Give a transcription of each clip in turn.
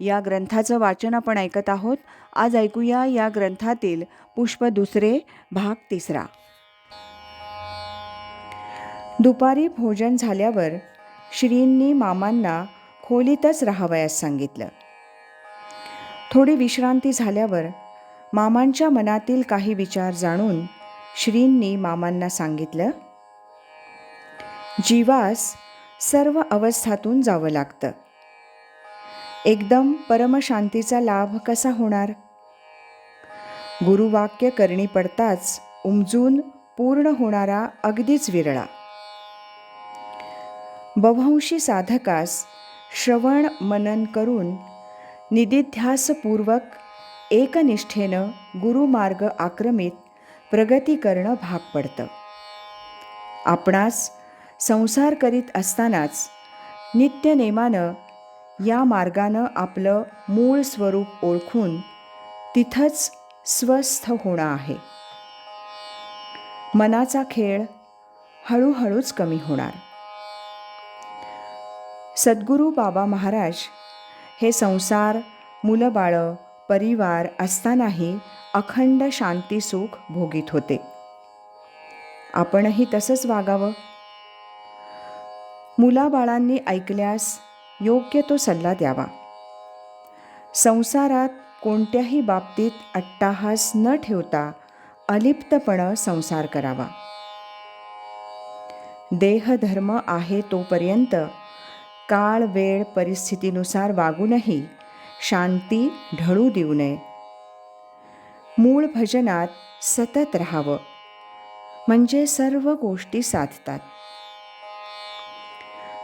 या ग्रंथाचं वाचन आपण ऐकत आहोत. आज ऐकूया या ग्रंथातील पुष्प दुसरे भाग तिसरा. दुपारी भोजन झाल्यावर श्रींनी मामांना खोलीतच राहावयास सांगितलं. थोडी विश्रांती झाल्यावर मामांच्या मनातील काही विचार जाणून श्रींनी मामांना सांगितलं जीवास सर्व अवस्थातून जावं लागतं. एकदम परमशांतीचा लाभ कसा होणार? गुरुवाक्य करणी पडताच उमजून पूर्ण होणारा अगदीच विरळा. बव्हंशी साधकास श्रवण मनन करून निदिध्यासपूर्वक एकनिष्ठेनं गुरुमार्ग आक्रमित प्रगती करणं भाग पडतं. आपणास संसार करीत असतानाच नित्यनेमानं या मार्गानं आपलं मूळ स्वरूप ओळखून तिथंच स्वस्थ होणं आहे. मनाचा खेळ हळूहळूच कमी होणार. सद्गुरू बाबा महाराज हे संसार मुलंबाळं परिवार असतानाही अखंड शांती सुख भोगीत होते. आपणही तसंच वागावं. मुलाबाळांनी ऐकल्यास योग्य तो सल्ला द्यावा. संसारात कोणत्याही बाबतीत अट्टाहास न ठेवता अलिप्तपणं संसार करावा. देहधर्म आहे तोपर्यंत काळ वेळ परिस्थितीनुसार वागूनही शांती ढळू देऊ नये. मूळ भजनात सतत राहावं. म्हणजे सर्व गोष्टी साधतात.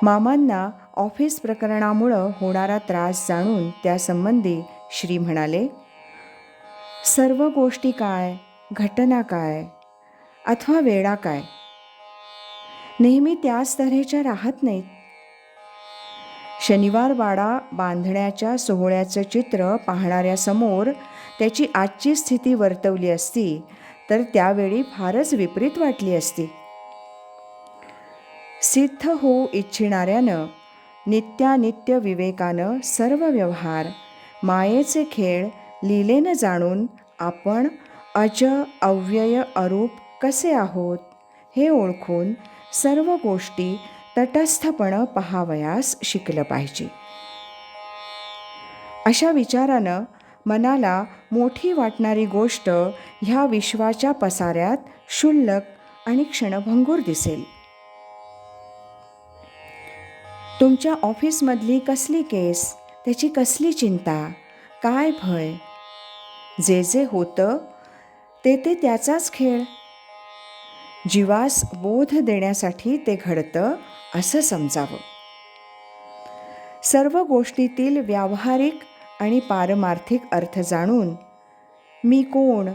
मामांना ऑफिस प्रकरणामुळं होणारा त्रास जाणून त्यासंबंधी श्री म्हणाले सर्व गोष्टी काय? घटना काय? अथवा वेळा काय? नेहमी त्याच तऱ्हेच्या राहत नाहीत. शनिवार वाडा बांधण्याच्या सोहळ्याचं चित्र पाहणाऱ्यासमोर त्याची आजची स्थिती वर्तवली असती तर त्यावेळी फारच विपरीत वाटली असती. सिद्ध होऊ इच्छिणाऱ्यानं नित्यानित्य विवेकानं सर्व व्यवहार मायेचे खेळ लिलेनं जाणून आपण अज अव्यय अरूप कसे आहोत हे ओळखून सर्व गोष्टी तटस्थपणं पहावयास शिकलं पाहिजे. अशा विचारानं मनाला मोठी वाटणारी गोष्ट ह्या विश्वाच्या पसाऱ्यात क्षुल्लक आणि क्षणभंगूर दिसेल. तुमच्या ऑफिसमधली कसली केस त्याची कसली चिंता काय भय? जे जे होतं ते ते त्याचाच खेळ. जीवास बोध देण्यासाठी ते घडतं असं समजावं. सर्व गोष्टीतील व्यावहारिक आणि पारमार्थिक अर्थ जाणून मी कोण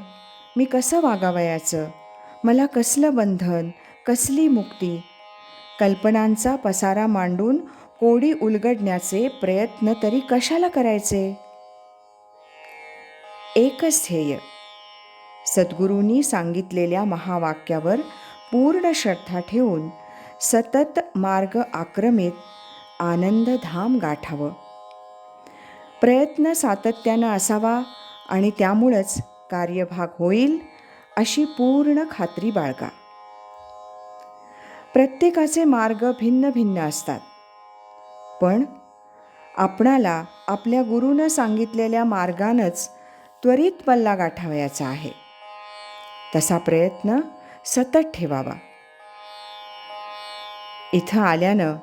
मी कसं वागावयाचं मला कसलं बंधन कसली मुक्ती कल्पनांचा पसारा मांडून कोडी उलगडण्याचे प्रयत्न तरी कशाला करायचे? एकच ध्येय. सद्गुरूंनी सांगितलेल्या महावाक्यावर पूर्ण श्रद्धा ठेवून सतत मार्ग आक्रमित आनंदधाम गाठावं. प्रयत्न सातत्यानं असावा आणि त्यामुळंच कार्यभाग होईल अशी पूर्ण खात्री बाळगा. प्रत्येकाचे मार्ग भिन्न भिन्न असतात. पण आपणाला आपल्या गुरुनं सांगितलेल्या मार्गानंच त्वरित पल्ला गाठावयाचा आहे. तसा प्रयत्न सतत ठेवावा. इथं आल्यानं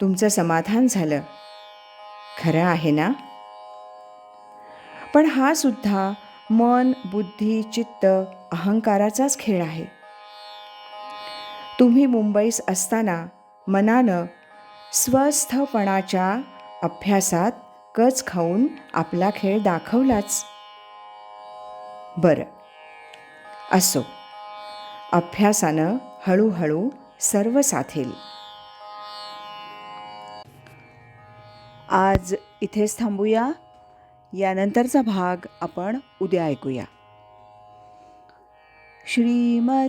तुमचं समाधान झालं. खरं आहे ना? पण हा सुद्धा मन बुद्धी चित्त अहंकाराचाच खेळ आहे. तुम्ही मुंबईस असताना मनानं स्वस्थपणाच्या अभ्यासात कच खाऊन आपला खेळ दाखवलाच. बरं. असो. अभ्यासानं हळूहळू सर्व साधेल आज इथेच थांबूया. यानंतरचा भाग आपण उद्या ऐकूया. श्रीमद